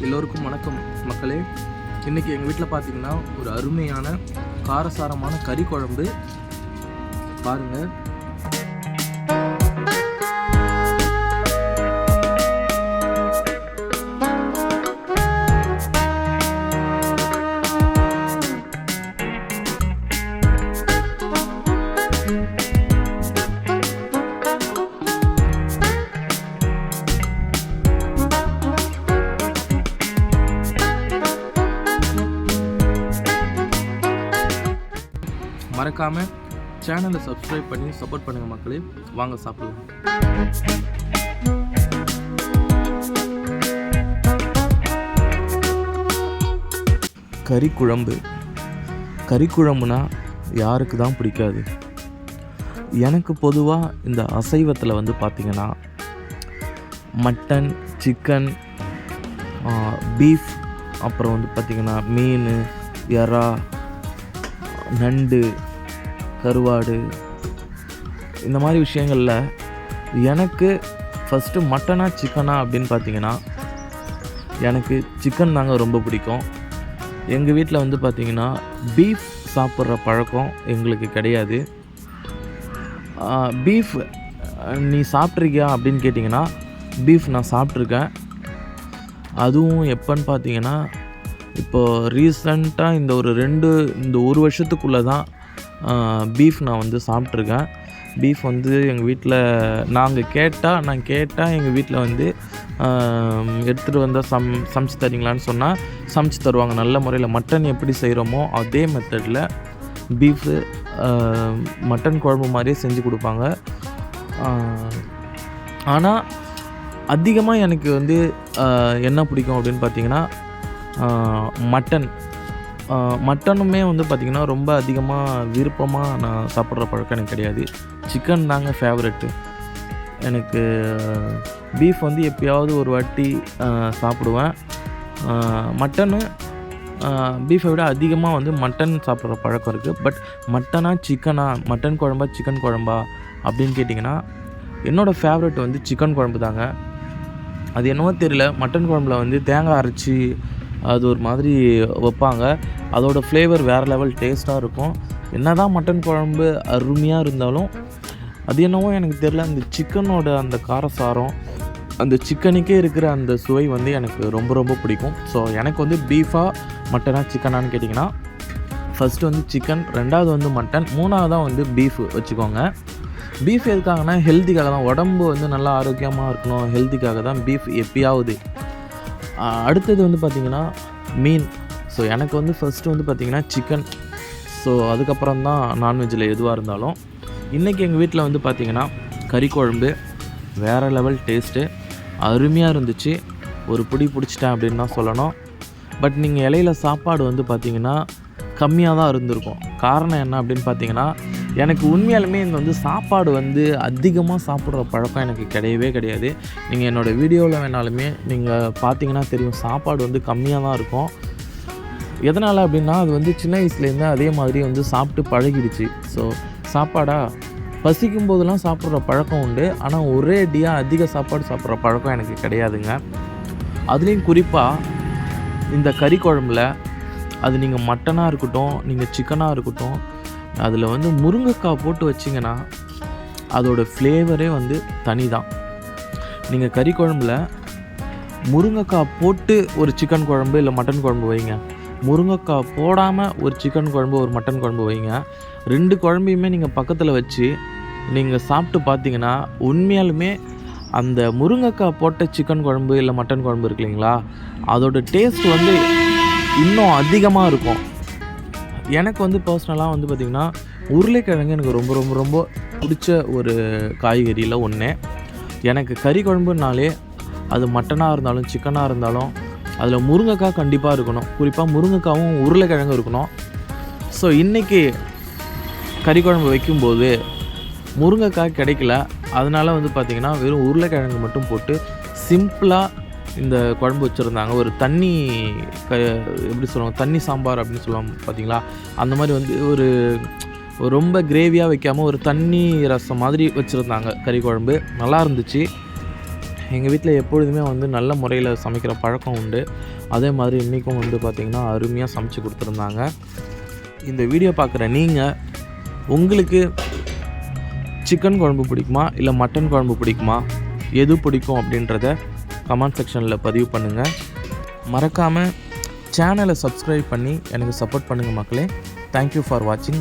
எல்லோருக்கும் வணக்கம் மக்களே. இன்றைக்கி எங்கள் வீட்டில் பார்த்தீங்கன்னா ஒரு அருமையான காரசாரமான கறி குழம்பு. பாருங்கள் மறக்காமல் சேனலை சப்ஸ்கிரைப் பண்ணி சப்போர்ட் பண்ணுங்கள் மக்களே. வாங்க சாப்பிடலாம். கறி குழம்பு கறி குழம்புனா யாருக்கு தான் பிடிக்காது. எனக்கு பொதுவாக இந்த அசைவத்தில் வந்து பார்த்திங்கன்னா மட்டன் சிக்கன் பீஃப் அப்புறம் வந்து பார்த்திங்கன்னா மீன் எறா நண்டு கருவாடு இந்த மாதிரி விஷயங்களில் எனக்கு ஃபஸ்ட்டு மட்டனா சிக்கனா அப்படின்னு பார்த்தீங்கன்னா எனக்கு சிக்கன் தாங்க ரொம்ப பிடிக்கும். எங்கள் வீட்டில் வந்து பார்த்திங்கன்னா பீஃப் சாப்பிட்ற பழக்கம் எங்களுக்கு கிடையாது. பீஃப் நீ சாப்பிட்ருக்கியா அப்படின்னு கேட்டிங்கன்னா பீஃப் நான் சாப்பிட்ருக்கேன் அதுவும் எப்போன்னு பார்த்தீங்கன்னா இப்போது ரீசண்டாக இந்த ஒரு ரெண்டு இந்த ஒரு வருஷத்துக்குள்ளே தான் பீஃப் நான் வந்து சாப்பிட்ருக்கேன். பீஃப் வந்து எங்கள் வீட்டில் நாங்கள் கேட்டால் நான் கேட்டால் எங்கள் வீட்டில் வந்து எடுத்துகிட்டு வந்தால் சம் சமைச்சு தரீங்களான்னு சொன்னால் சமைச்சு தருவாங்க. நல்ல முறையில் மட்டன் எப்படி செய்கிறோமோ அதே மெத்தடில் பீஃபு மட்டன் குழம்பு மாதிரியே செஞ்சு கொடுப்பாங்க. ஆனால் அதிகமாக எனக்கு வந்து என்ன பிடிக்கும் அப்படின்னு பார்த்தீங்கன்னா மட்டன் மட்டனுமே வந்து பார்த்திங்கன்னா ரொம்ப அதிகமாக விருப்பமாக நான் சாப்பிட்ற பழக்கம் எனக்கு கிடையாது. சிக்கன் தாங்க ஃபேவரெட்டு எனக்கு பீஃப் வந்து எப்பயாவது ஒரு வாட்டி சாப்பிடுவேன். மட்டனு பீஃபை விட அதிகமாக வந்து மட்டன் சாப்பிட்ற பழக்கம் இருக்குது பட் மட்டனா சிக்கனா மட்டன் குழம்பா சிக்கன் குழம்பா அப்படின்னு கேட்டிங்கன்னா என்னோடய ஃபேவரெட் வந்து சிக்கன் குழம்பு தாங்க அது என்னவோ தெரியல. மட்டன் குழம்புல வந்து தேங்காய் அரைச்சி அது ஒரு மாதிரி வைப்பாங்க. அதோட ஃப்ளேவர் வேறு லெவல் டேஸ்ட்டாக இருக்கும். என்ன தான் மட்டன் குழம்பு அருமையாக இருந்தாலும் அது என்னவோ எனக்கு தெரியல. அந்த சிக்கனோட அந்த காரசாரம் அந்த சிக்கனுக்கே இருக்கிற அந்த சுவை வந்து எனக்கு ரொம்ப ரொம்ப பிடிக்கும். ஸோ எனக்கு வந்து பீஃபாக மட்டனாக சிக்கனான்னு கேட்டிங்கன்னா ஃபஸ்ட்டு வந்து சிக்கன் ரெண்டாவது வந்து மட்டன் மூணாவதாக வந்து பீஃப் வச்சுக்கோங்க. பீஃப் எதுக்காகனா ஹெல்த்திக்காக தான் உடம்பு வந்து நல்லா ஆரோக்கியமாக இருக்கணும். ஹெல்த்திக்காக தான் பீஃப் எப்பயாவது அடுத்தது வந்து பார்த்திங்கன்னா மீன். ஸோ எனக்கு வந்து ஃபஸ்ட்டு வந்து பார்த்திங்கன்னா சிக்கன் ஸோ அதுக்கப்புறம் தான் நான்வெஜ்ஜில் எதுவாக இருந்தாலும். இன்றைக்கி எங்கள் வீட்டில் வந்து பார்த்திங்கன்னா கறி குழம்பு வேறு லெவல் டேஸ்ட்டு அருமையாக இருந்துச்சு. ஒரு பிடி பிடிச்சிட்டேன் அப்படின்னு தான் சொல்லணும். பட் நீங்கள் இலையில சாப்பாடு வந்து பார்த்திங்கன்னா கம்மியாக தான் இருந்திருக்கும். காரணம் என்ன அப்படின்னு பார்த்தீங்கன்னா எனக்கு உண்மையாலுமே இந்த வந்து சாப்பாடு வந்து அதிகமாக சாப்பிட்ற பழக்கம் எனக்கு கிடையவே கிடையாது. நீங்கள் என்னோடய வீடியோவில் வேணாலுமே நீங்கள் பார்த்தீங்கன்னா தெரியும் சாப்பாடு வந்து கம்மியாக தான் இருக்கும். எதனால் அப்படின்னா அது வந்து சின்ன வயசுலேருந்து அதே மாதிரி வந்து சாப்பிட்டு பழகிடுச்சு. ஸோ சாப்பாடா? பசிக்கும் போதெல்லாம் சாப்பிட்ற பழக்கம் உண்டு. ஆனால் ஒரே அடியாக அதிக சாப்பாடு சாப்பிட்ற பழக்கம் எனக்கு கிடையாதுங்க. அதுலேயும் குறிப்பாக இந்த கறி குழம்புல அது நீங்கள் மட்டனாக இருக்கட்டும் நீங்கள் சிக்கனாக இருக்கட்டும் அதில் வந்து முருங்கைக்காய் போட்டு வச்சிங்கன்னா அதோடய ஃப்ளேவரே வந்து தனி தான் நீங்கள் கறி குழம்புல முருங்கைக்காய் போட்டு ஒரு சிக்கன் குழம்பு இல்லை மட்டன் குழம்பு வைங்க. முருங்கைக்காய் போடாமல் ஒரு சிக்கன் குழம்பு ஒரு மட்டன் குழம்பு வைங்க. ரெண்டு குழம்பையுமே நீங்கள் பக்கத்தில் வச்சு நீங்கள் சாப்பிட்டு பார்த்தீங்கன்னா உண்மையாலுமே அந்த முருங்கைக்காய் போட்ட சிக்கன் குழம்பு இல்லை மட்டன் குழம்பு இருக்கு இல்லைங்களா? அதோட டேஸ்ட் வந்து இன்னும் அதிகமாக இருக்கும். எனக்கு வந்து பர்சனலாக வந்து பார்த்திங்கன்னா உருளைக்கிழங்கு எனக்கு ரொம்ப ரொம்ப ரொம்ப பிடிச்ச ஒரு காய்கறியில் ஒன்று எனக்கு கறி குழம்புனாலே அது மட்டனாக இருந்தாலும் சிக்கனாக இருந்தாலும் அதில் முருங்கைக்காய் கண்டிப்பாக இருக்கணும். குறிப்பாக முருங்கைக்காவும் உருளைக்கிழங்கும் இருக்கணும். ஸோ இன்றைக்கி கறி குழம்பு வைக்கும்போது முருங்கைக்காய் கிடைக்கல. அதனால் வந்து பார்த்திங்கன்னா வெறும் உருளைக்கிழங்கு மட்டும் போட்டு சிம்பிளாக இந்த குழம்பு வச்சுருந்தாங்க. ஒரு தண்ணி க எப்படி சொல்லுவாங்க தண்ணி சாம்பார் அப்படின்னு சொல்லுவாங்க பார்த்தீங்களா அந்த மாதிரி வந்து ஒரு ரொம்ப கிரேவியாக வைக்காமல் ஒரு தண்ணி ரசம் மாதிரி வச்சுருந்தாங்க கறி குழம்பு. நல்லா இருந்துச்சு. எங்கள் வீட்டில் எப்பொழுதுமே வந்து நல்ல முறையில் சமைக்கிற பழக்கம் உண்டு. அதே மாதிரி இன்றைக்கும் வந்து பார்த்திங்கன்னா அருமையாக சமைச்சு கொடுத்துருந்தாங்க. இந்த வீடியோ பார்க்குற நீங்கள் உங்களுக்கு சிக்கன் குழம்பு பிடிக்குமா? இல்லை மட்டன் குழம்பு பிடிக்குமா? எது பிடிக்கும் அப்படின்றத கமெண்ட் செக்ஷனில் பதிவு பண்ணுங்கள் மறக்காமல் சேனலை சப்ஸ்கிரைப் பண்ணி எனக்கு சப்போர்ட் பண்ணுங்கள் மக்களே. தேங்க்யூ ஃபார் வாட்சிங்